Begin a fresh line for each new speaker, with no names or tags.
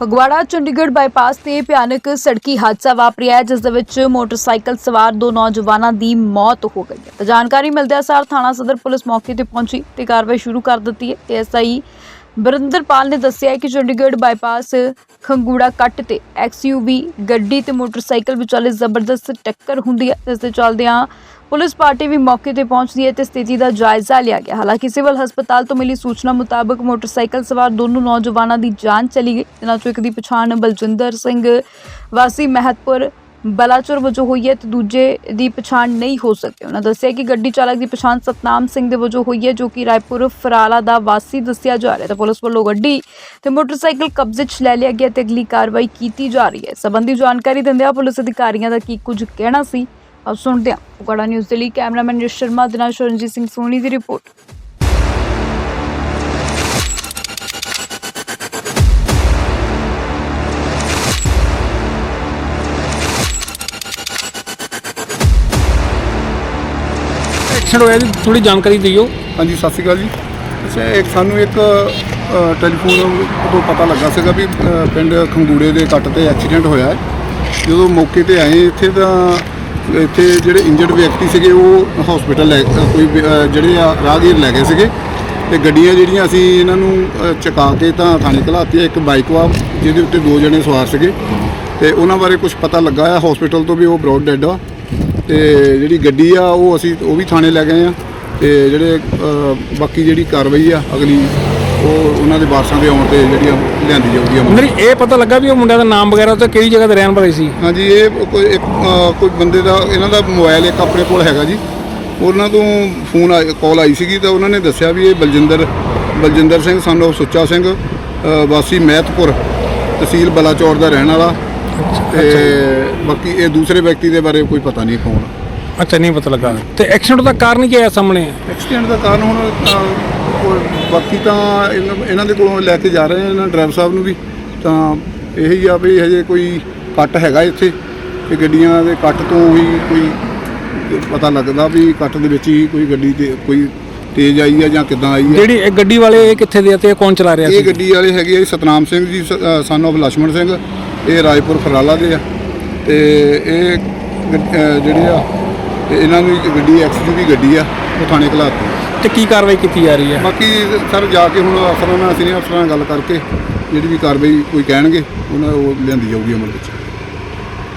Phagwara, Chandigarh bypass ਤੇ ਭਿਆਨਕ ਸੜਕੀ ਹਾਦਸਾ ਵਾਪਰਿਆ ਜਿਸ ਦੇ ਵਿੱਚ ਮੋਟਰਸਾਈਕਲ ਸਵਾਰ ਦੋ ਨੌਜਵਾਨਾਂ ਦੀ ਮੌਤ ਹੋ ਗਈ ਹੈ। ਤਾਂ ਜਾਣਕਾਰੀ ਮਿਲਦਿਆਂ ਸਾਰ ਥਾਣਾ ਸਦਰ ਪੁਲਿਸ ਮੌਕੇ ਤੇ ਪਹੁੰਚੀ ਤੇ ਕਾਰਵਾਈ ਸ਼ੁਰੂ ਕਰ ਦਿੱਤੀ ਹੈ ਐਸਆਈ ਬਰਿੰਦਰਪਾਲ ਨੇ ਦੱਸਿਆ ਕਿ ਚੰਡੀਗੜ੍ਹ ਬਾਈਪਾਸ ਖੰਗੂੜਾ ਕੱਟ ਤੇ ਐਕਸਯੂਵੀ ਗੱਡੀ ਤੇ ਮੋਟਰਸਾਈਕਲ ਵਿਚਾਲੇ ਜ਼ਬਰਦਸਤ ਟੱਕਰ ਹੁੰਦੀ ਹੈ, ਜਿਸ ਦੇ ਚੱਲਦਿਆਂ ਪੁਲਿਸ ਪਾਰਟੀ ਵੀ ਮੌਕੇ ਤੇ ਪਹੁੰਚਦੀ ਹੈ ਤੇ ਸਥਿਤੀ ਦਾ ਜਾਇਜ਼ਾ ਲਿਆ ਗਿਆ। ਹਾਲਾਂਕਿ ਸਿਵਲ ਹਸਪਤਾਲ ਤੋਂ ਮਿਲੀ ਸੂਚਨਾ ਮੁਤਾਬਕ ਮੋਟਰਸਾਈਕਲ ਸਵਾਰ ਦੋਨੋਂ ਨੌਜਵਾਨਾਂ ਦੀ ਜਾਨ ਚਲੀ ਗਈ, ਜਿਨ੍ਹਾਂ ਚੋਂ ਇੱਕ ਦੀ ਪਛਾਣ ਬਲਜਿੰਦਰ ਸਿੰਘ ਵਾਸੀ ਮਹਿਤਪੁਰ ਬਲਾਚੁਰ ਵਜੋਂ ਹੋਈ ਹੈ ਤੇ ਦੂਜੇ ਦੀ ਪਛਾਣ ਨਹੀਂ ਹੋ ਸਕੀ। ਉਹਨਾਂ ਦੱਸਿਆ ਕਿ ਗੱਡੀ ਚਾਲਕ ਦੀ ਪਛਾਣ ਸਤਨਾਮ ਸਿੰਘ ਦੇ ਵਜੋਂ ਹੋਈ ਹੈ, ਜੋ ਕਿ ਰਾਏਪੁਰ ਫਰਾਲਾ ਦਾ ਵਾਸੀ ਦੱਸਿਆ ਜਾ ਰਿਹਾ ਹੈ। ਤਾਂ ਪੁਲਿਸ ਵੱਲੋਂ ਗੱਡੀ ਤੇ ਮੋਟਰਸਾਈਕਲ ਕਬਜ਼ੇ 'ਚ ਲੈ ਲਿਆ ਗਿਆ ਤੇ ਅਗਲੀ ਕਾਰਵਾਈ ਕੀਤੀ ਜਾ ਰਹੀ ਹੈ। ਸੰਬੰਧੀ ਜਾਣਕਾਰੀ ਦਿੰਦਿਆਂ ਪੁਲਿਸ ਅਧਿਕਾਰੀਆਂ ਦਾ ਕੀ ਕੁਝ ਕਹਿਣਾ ਸੀ, ਆਪ ਸੁਣਦੇ ਹਾਂ। ਫਗਵਾੜਾ ਨਿਊਜ਼ ਦੇ ਲਈ ਕੈਮਰਾਮੈਨ ਰਿਸ਼ ਸ਼ਰਮਾ, ਦੇ ਨਾਲ ਸ਼ਰਨਜੀਤ ਸਿੰਘ ਸੋਨੀ ਦੀ ਰਿਪੋਰਟ।
ਐਕਸੀਡੈਂਟ ਹੋਇਆ ਜੀ ਥੋੜੀ ਜਾਣਕਾਰੀ ਦਿਓ।
ਹਾਂਜੀ ਸਤਿ ਸ਼੍ਰੀ ਅਕਾਲ ਜੀ। ਅੱਛਾ ਇੱਕ ਸਾਨੂੰ ਇੱਕ ਅ, ਟੈਲੀਫੋਨ ਤੋਂ ਪਤਾ ਲੱਗਾ ਸੀਗਾ ਵੀ ਅ, ਪਿੰਡ ਖੰਗੂੜੇ ਦੇ ਕੱਟ ਤੇ ਐਕਸੀਡੈਂਟ ਹੋਇਆ ਹੈ। ਜਦੋਂ ਮੌਕੇ ਤੇ ਆਏ ਇੱਥੇ ਤਾਂ ਇੱਥੇ ਜਿਹੜੇ ਇੰਜਰਡ ਵਿਅਕਤੀ ਸੀਗੇ ਉਹ ਹਸਪੀਟਲ ਲੈ ਅ, ਕੋਈ ਵੀ, ਅ, ਜਿਹੜੇ ਆ ਰਾਹਗੀਰ ਲੈ ਗਏ ਸੀਗੇ। ਤੇ ਗੱਡੀਆਂ ਜਿਹੜੀਆਂ ਅਸੀਂ ਇਹਨਾਂ ਨੂੰ ਅ, ਚੁਕਾ ਕੇ ਤਾਂ ਥਾਣੇ ਘਲਾਤੀ ਇੱਕ ਬਾਈਕ ਵਾ ਜਿਹਦੇ ਉੱਤੇ ਦੋ ਜਣੇ ਸਵਾਰ ਸੀਗੇ। ਤੇ ਉਹਨਾਂ ਬਾਰੇ ਕੁਝ ਪਤਾ ਲੱਗਾ ਆ ਹਸਪੀਟਲ ਤੋਂ ਵੀ ਉਹ ਬਰੋਡ ਡੈਡ ਆ। ਤੇ ਜਿਹੜੀ ਗੱਡੀ ਆ ਉਹ ਅਸੀਂ ਉਹ ਵੀ ਥਾਣੇ ਲੈ ਗਏ ਆ। ਤੇ ਜਿਹੜੇ ਅ, ਬਾਕੀ ਜਿਹੜੀ ਕਾਰਵਾਈ ਆ ਅਗਲੀ ਉਹ ਉਹਨਾਂ ਦੇ ਵਾਰਸਾਂ ਦੇ ਆਉਣ ਤੇ ਜਿਹੜੀ ਆ ਲਿਆਂਦੀ ਜਾਊਗੀ ਅਮਲ।
ਮੇਰੀ ਇਹ ਪਤਾ ਲੱਗਾ ਵੀ ਉਹ ਮੁੰਡਿਆਂ ਦਾ ਨਾਮ ਵਗੈਰਾ ਤੇ ਕਿਹੜੀ ਜਗ੍ਹਾ ਤੇ ਰਹਿਣ ਵਾਲੇ ਸੀ?
ਹਾਂਜੀ ਇਹ ਕੋਈ ਇੱਕ ਅ, ਕੋਈ ਬੰਦੇ ਦਾ ਇਹਨਾਂ ਦਾ ਮੋਬਾਈਲ ਇੱਕ ਆਪਣੇ ਕੋਲ ਹੈਗਾ ਜੀ। ਉਹਨਾਂ ਤੋਂ ਫੋਨ ਕਾਲ ਆਈ ਸੀਗੀ ਤਾਂ ਉਹਨਾਂ ਨੇ ਦੱਸਿਆ ਵੀ ਇਹ ਬਲਜਿੰਦਰ ਬਲਜਿੰਦਰ ਸਿੰਘ ਸਾਨੂੰ ਸੁੱਚਾ ਸਿੰਘ ਅ, ਵਾਸੀ ਮਹਿਤਪੁਰ ਤਹਿਸੀਲ ਬਲਾਚੌਰ ਦਾ ਰਹਿਣ ਵਾਲਾ। ਤੇ ਬਾਕੀ ਇਹ ਦੂਸਰੇ ਵਿਅਕਤੀ ਦੇ ਬਾਰੇ ਕੋਈ ਪਤਾ ਨਹੀਂ ਕੌਣ
ਅੱਛਾ ਨਹੀਂ ਪਤਾ ਲੱਗਾ। ਤੇ ਐਕਸੀਡੈਂਟ ਦਾ ਕਾਰਨ ਕੀ ਆਇਆ ਸਾਹਮਣੇ?
ਐਕਸੀਡੈਂਟ ਦਾ ਕਾਰਨ ਹੁਣ ਬਾਕੀ ਤਾਂ ਇਹਨਾਂ- ਦੇ ਕੋਲੋਂ ਲੈ ਕੇ ਜਾ ਰਹੇ ਆ ਡਰਾਈਵਰ ਸਾਹਿਬ ਨੂੰ ਵੀ। ਤਾਂ ਇਹੀ ਆ ਵੀ ਹਜੇ ਕੋਈ ਕੱਟ ਹੈਗਾ ਇੱਥੇ ਤੇ ਗੱਡੀਆਂ ਦੇ ਕੱਟ ਤੋਂ ਹੀ ਕੋਈ ਪਤਾ ਲੱਗਦਾ ਵੀ ਕੱਟ ਦੇ ਵਿੱਚ ਹੀ ਕੋਈ ਗੱਡੀ ਤੇ ਕੋਈ ਤੇਜ਼ ਆਈ ਆ ਜਾਂ ਕਿੱਦਾਂ ਆਈ ਆ।
ਜਿਹੜੀ ਇਹ ਗੱਡੀ ਵਾਲੇ ਇਹ ਕਿੱਥੇ ਦੇ ਆ ਤੇ ਇਹ ਕੌਣ ਚਲਾ ਰਿਹਾ
ਇਹ ਗੱਡੀ ਵਾਲੇ ਹੈਗੇ ਆ ਸਤਨਾਮ ਸਿੰਘ ਜੀ ਸਨ ਆਫ ਲਛਮਣ ਸਿੰਘ। ਇਹ ਰਾਏਪੁਰ ਫਰਾਲਾ ਦੇ ਆ ਤੇ ਇਹ ਜਿਹੜੇ ਆ ਇਹਨਾਂ ਨੂੰ ਇੱਕ ਗੱਡੀ ਐਕਸਯੂਵੀ ਗੱਡੀ ਆ ਉਹ ਥਾਣੇ ਘਲਾਤੀ।
ਤੇ ਕੀ ਕਾਰਵਾਈ ਕੀਤੀ ਜਾ ਰਹੀ ਹੈ?
ਬਾਕੀ ਸਰ ਜਾ ਕੇ ਹੁਣ ਅਫਸਰਾਂ ਨਾਲ ਸੀਨੀਅਰ ਅਫਸਰਾਂ ਨਾਲ ਗੱਲ ਕਰਕੇ ਜਿਹੜੀ ਵੀ ਕਾਰਵਾਈ ਕੋਈ ਕਹਿਣਗੇ ਉਹਨਾਂ ਉਹ ਲਿਆਂਦੀ ਜਾਊਗੀ ਅਮਲ ਵਿੱਚ।